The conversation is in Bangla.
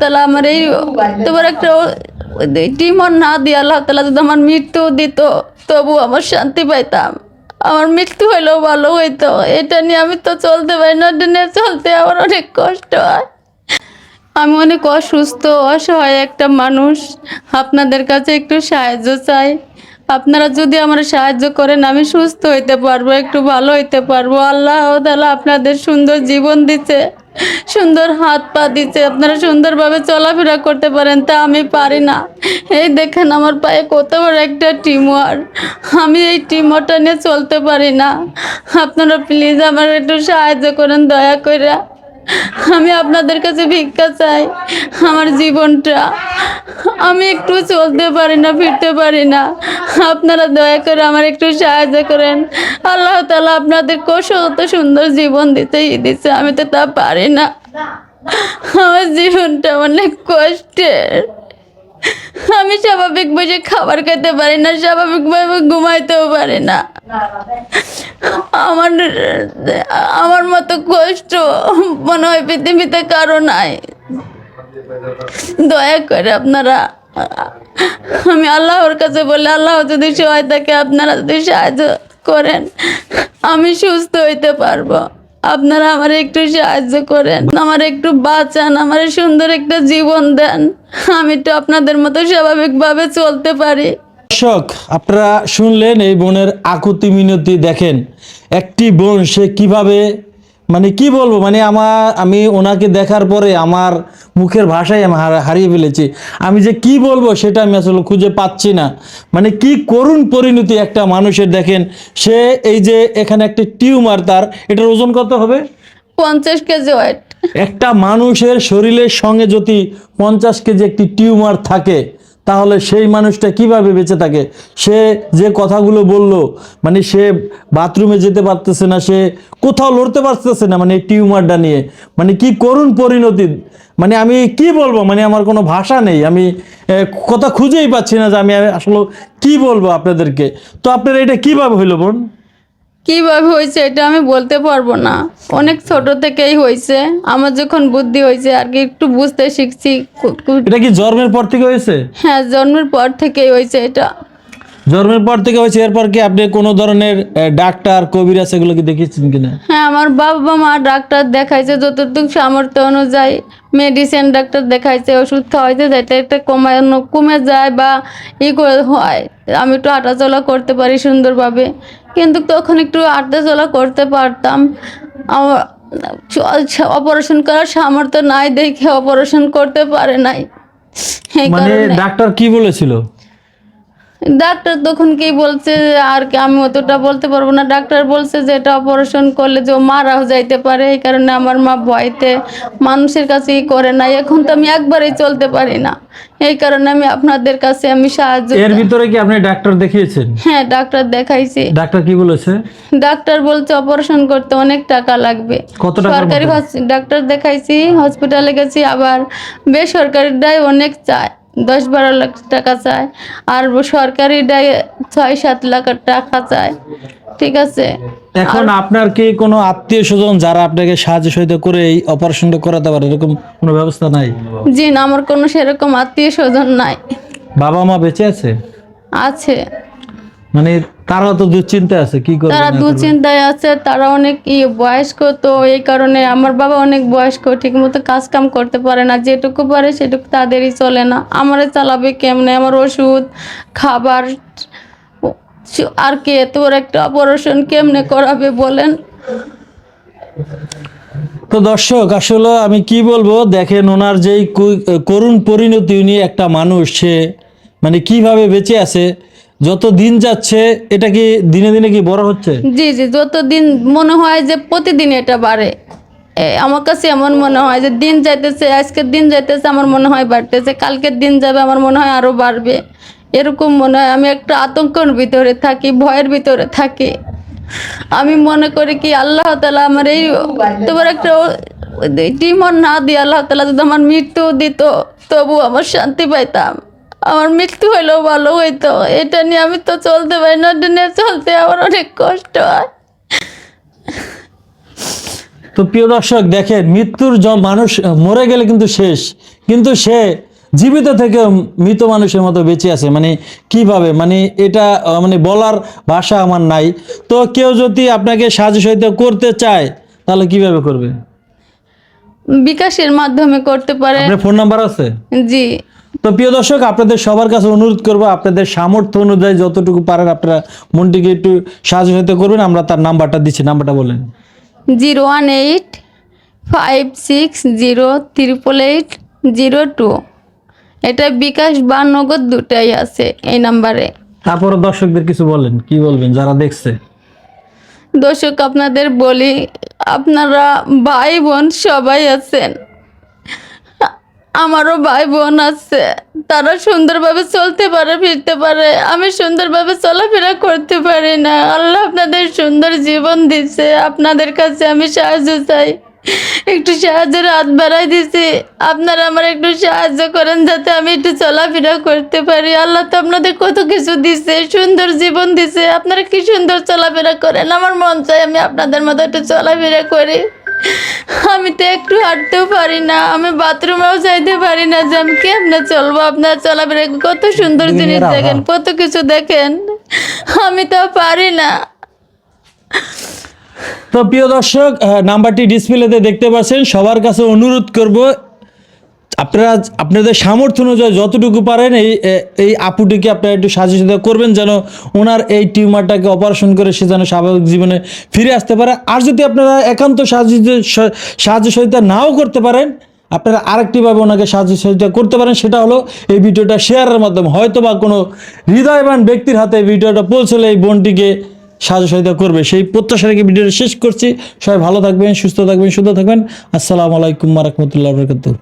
তালা আমার এই তোমার একটা না দিয়ে আল্লাহ তালা যদি আমার মৃত্যু দিত তবু আমার শান্তি পাইতাম। আমার মৃত্যু হইলেও ভালো হইতো। এটা নিয়ে আমি তো চলতে পারি না, এটা চলতে আমার অনেক কষ্ট হয়। আমি অনেক অসুস্থ, অসহায় একটা মানুষ। আপনাদের কাছে একটু সাহায্য চাই। আপনারা যদি আমার সাহায্য করেন, আমি সুস্থ হইতে পারব, একটু ভালো হইতে পারব। আল্লাহ তালা আপনাদের সুন্দর জীবন দিচ্ছে সুন্দর হাত পা দিচ্ছে আপনারা সুন্দরভাবে চলাফেরা করতে পারেন, তা আমি পারি না। এই দেখেন, আমার পায়ে কত বড় একটা টিমওয়ার আমি এই টিমওয়ারটা নিয়ে চলতে পারি না। আপনারা প্লিজ আমার একটু সাহায্য করেন, দয়া করে আমি আপনাদের কাছে ভিক্ষা চাই। আমার জীবনটা আমি একটু চলতে পারি না, ফিরতে পারি না। আপনারা দয়া করে আমার একটু সাহায্য করেন। আল্লাহ তালা আপনাদের কত সুন্দর জীবন দিতে দিচ্ছে আমি তো তা পারি না। আমার জীবনটা অনেক কষ্টের। আমি স্বাভাবিক বসে খাবার খেতে পারি না, স্বাভাবিকভাবে ঘুমাইতেও পারি না। আমার আমার মতো কষ্ট মনে হয় পৃথিবীতে কারও নাই। দয়া করে আপনারা, আমি আল্লাহর কাছে বলে, আল্লাহ যদি সহায় থাকে, আপনারা যদি সাহায্য করেন, আমি সুস্থ হইতে পারব। আপনারা আমার একটু সাহায্য করেন, আমার একটু বাঁচান, আমার সুন্দর একটা জীবন দেন। আমি তো আপনাদের মতো স্বাভাবিকভাবে চলতে পারি। দর্শক আপনারা শুনলেন এই বোনের আকুতি মিনতি দেখেন একটি বোন সে কীভাবে মানে কি বলব মানে আমার আমি ওনাকে দেখার পরে আমার মুখের ভাষাই আমি হারিয়ে ফেলেছি। আমি যে কি বলব সেটা আমি আসলে খুঁজে পাচ্ছি না। মানে কি করুণ পরিণতি একটা মানুষের দেখেন সে এই যে এখানে একটা টিউমার তার এটার ওজন কত হবে? পঞ্চাশ কেজি ওয়েট। একটা মানুষের শরীরের সঙ্গে যদি পঞ্চাশ কেজি একটি টিউমার থাকে তাহলে সেই মানুষটা কীভাবে বেঁচে থাকে? সে যে কথাগুলো বলল মানে সে বাথরুমে যেতে পারতেছে না, সে কোথাও লড়তে পারতেছে না মানে টিউমারটা নিয়ে। মানে কি করুণ পরিণতি। মানে আমি কি বলব? মানে আমার কোনো ভাষা নেই। আমি কথা খুঁজেই পাচ্ছি না যে আমি আসলে কি বলব আপনাদেরকে। তো আপনারা এটা কীভাবে হইল বোন? কীভাবে হয়েছে এটা আমি বলতে পারব না। অনেক ছোট থেকেই হয়েছে। আমার যখন বুদ্ধি হয়েছে আর কি একটু বুঝতে শিখছি এটা কি জন্মের পর থেকে হয়েছে? হ্যাঁ জন্মের পর থেকেই হয়েছে এটা। জন্মের পর থেকে হয়েছে এরপর কি আপনি কোনো ধরনের ডাক্তার কবিরাজ এগুলো কি দেখিয়েছেন কিনা? হ্যাঁ আমার বাবা মা ডাক্তার দেখাইছে যতটুকু সামর্থ্য অনুযায়ী মেডিসিন ডাক্তার দেখাইছে ওষুধ খাওয়াইছে যাতে একটা কমানো কমে যায় বা ই করে হয়। আমি একটু হাঁটাচলা করতে পারি সুন্দরভাবে কিন্তু তখন একটু হাঁটাচলা করতে পারতাম। আমার অপারেশন করার সামর্থ্য নাই দেখে অপারেশন করতে পারে নাই। মানে ডাক্তার কি বলেছিল? ডাক্তার তখন কি বলছে আর কি আমি অতটা বলতে পারব না। ডাক্তার বলছে যে এটা অপারেশন করলে যে মারাও যাইতে পারে এই কারণে আমার মা ভয়তে মানুষের কাছে করে না এখন তো আমি একবারেই চলতে পারি না। এই কারণে আমি আপনাদের কাছে আমি সাহায্য এর ভিতরে কি আপনি ডাক্তার দেখিয়েছেন? হ্যাঁ ডাক্তার দেখাইছি। ডাক্তার কি বলেছে? ডাক্তার বলছে অপারেশন করতে অনেক টাকা লাগবে। কত টাকার সরকারি ডাক্তার দেখাইছি হসপিটালে গেছি আবার বেসরকারিটাই অনেক চায়। দশ বারো লাখ টাকা চায় আর সরকারি ছয় সাত লাখ টাকা চায়। ঠিক আছে? এখন আপনার কি কোনো আত্মীয় স্বজন যারা আপনাকে সাহায্য সহায়তা করে এই অপারেশনটা করাতে পারে এরকম কোনো ব্যবস্থা নাই? জি না আমার কোনো সেরকম আত্মীয় স্বজন নাই। বাবা মা বেঁচে আছে? আছে। মানে তারা তো দুশ্চিন্তা আছে কি করবে তারা দুশ্চিন্তায় আছে তারা অনেক বয়স্ক তো এই কারণে আমার বাবা অনেক বয়স্ক ঠিক মতো কাজ কাম করতে পারে না যেটুকু পারে সেটুকু তাদেরই চলে না। আমারে চালাবে কেমনে? আমার ওষুধ খাবার আর কে তোর একটা অপারেশন কেমনে করাবে বলেন? তো দর্শক আসলে আমি কি বলব দেখেন ওনার যেই করুণ পরিণতি উনি একটা মানুষ সে মানে কীভাবে বেঁচে আছে যত দিন যাচ্ছে, এটা কি দিনে দিনে কি বড় হচ্ছে? জি জি, যত দিন মনে হয় যে প্রতিদিন এটা বাড়ে। আমার কাছে এমন মনে হয় যে দিন যাইতেছে আজকের দিন যাইতেছে, আমার মনে হয় বাড়তেছে, কালকের দিন যাবে, আমার মনে হয় আরও বাড়বে। এরকম মনে হয় আমি একটা আতঙ্কের ভিতরে থাকি, ভয়ের ভিতরে থাকি। আমি মনে করি কি আল্লাহ তালা আমার এই তোমার একটা টিমর না দিয়ে আল্লাহ তালা যদি আমার মৃত্যু দিত তবু আমার শান্তি পাইতাম। আমার মৃত্যু হইলেও ভালো হইতো। এটা নিয়ে আমি তো চলতে পারি না, এটা চলতে আমার অনেক কষ্ট হয়। তো প্রিয় দর্শক, দেখেন, মৃত্যুর মানুষ মরে গেলে কিন্তু শেষ। কিন্তু সে জীবিত থেকে মৃত মানুষের মতো বেঁচে আছে। মানে কীভাবে? মানে এটা মানে বলার ভাষা আমার নাই। তো কেউ যদি আপনাকে সাহায্য সহায়তা করতে চায়, তাহলে কীভাবে করবে? বিকাশের মাধ্যমে করতে পারে। আপনার ফোন নাম্বার আছে? জি। তো প্রিয় দর্শক আপনাদের সবার কাছে অনুরোধ করব আপনাদের সামর্থ্য অনুযায়ী যতটুকু পারেন আপনারা মনটিকে একটু সাহায্য সহায়তা করবেন আমরা তার নাম্বারটা দিচ্ছি নাম্বারটা বলেন। Zero one eight five six zero triple eight zero two. এটা বিকাশ বা নগদ দুটাই আছে এই নাম্বারে। তারপরে দর্শকদের কিছু বলেন কি বলবেন যারা দেখছে? দর্শক, আপনাদের বলি, আপনারা ভাই বোন সবাই আছেন। আমারও ভাই বোন আছে। তারা সুন্দরভাবে চলতে পারে, ফিরতে পারে। আমি সুন্দরভাবে চলাফেরা করতে পারি না। আল্লাহ আপনাদের সুন্দর জীবন দিচ্ছে আপনাদের কাছে আমি সাহায্য চাই। একটু সাহায্যের হাত বাড়াই দিছি আপনারা আমার একটু সাহায্য করেন যাতে আমি একটু চলাফেরা করতে পারি। আল্লাহ তো আপনাদের কত কিছু দিছে সুন্দর জীবন দিছে। আপনারা কি সুন্দর চলাফেরা করেন? আমার মন চাই আমি আপনাদের মতো একটু চলাফেরা করি। আমি তো একটু হাঁটতেও পারি না আমি বাথরুমেও যাইতে পারি না যে আমি কেমনে চলবো? আপনার চলাফেরা কত সুন্দর জিনিস দেখেন কত কিছু দেখেন। আমি তো পারি না। তো প্রিয় দর্শক নাম্বারটি ডিসপ্লেতে দেখতে পাচ্ছেন। সবার কাছে অনুরোধ করব, আপনারা আপনাদের সামর্থ্য অনুযায়ী যতটুকু পারেন এই এই আপুটিকে আপনারা একটু সাহায্য করবেন যেন ওনার এই টিউমারটাকে অপারেশন করে সে যেন স্বাভাবিক জীবনে ফিরে আসতে পারে। আর যদি আপনারা একান্ত সাহায্য সাহায্য সহযোগিতা নাও করতে পারেন, আপনারা আরেকটিভাবে ওনাকে সাহায্য সহযোগিতা করতে পারেন, সেটা হলো এই ভিডিওটা শেয়ারের মাধ্যমে। হয়তো বা কোনো হৃদয়বান ব্যক্তির হাতে ভিডিওটা পৌঁছলে এই বোনটিকে সাহায্য সহযোগিতা করবে। সেই প্রত্যাশা রেখে ভিডিওটা শেষ করছি। সবাই ভালো থাকবেন, সুস্থ থাকবেন সুস্থ থাকবেন। আসসালামু আলাইকুম রহমতুল্লাহ বরকাতুহ।